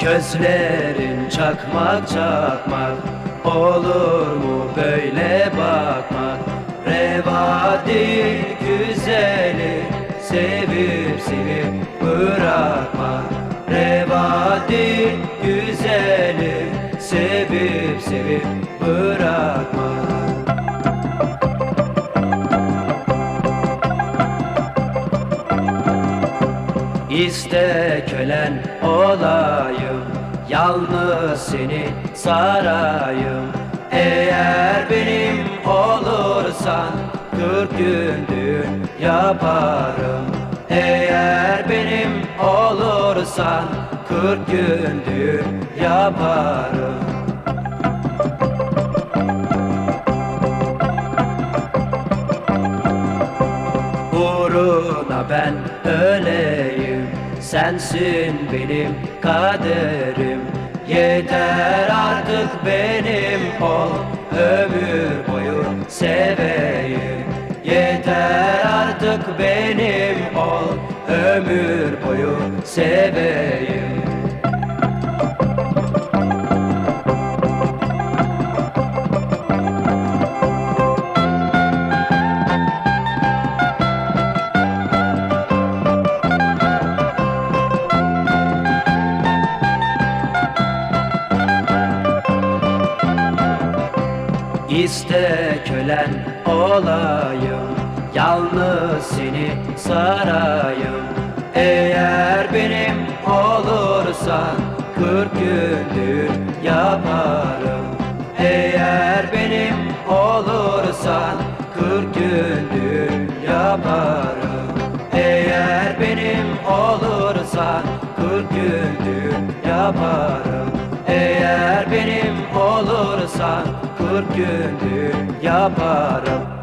Gözlerin çakmak çakmak. Olur mu böyle bakmak? Reva değil güzeli Sevip sevip bırakmak. Reva değil güzeli Sevip sevip bırakmak İste kölen olayım Yalnız seni sarayım. Eğer benim olursan Kırk gün düğün yaparım. Eğer benim olursan Kırk gün düğün yaparım. Uğruna ben öleyim Sensin benim kaderim. Yeter artık benim ol Ömür boyu seveyim. Yeter artık benim ol Ömür boyu seveyim İste kölen olayım Yalnız seni sarayım. Eğer benim olursan Kırk gün düğün yaparım. Eğer benim olursan Kırk gün düğün yaparım. Eğer benim olursan Kırk gün düğün yaparım. Eğer benim olursan Kırk gün düğün yaparım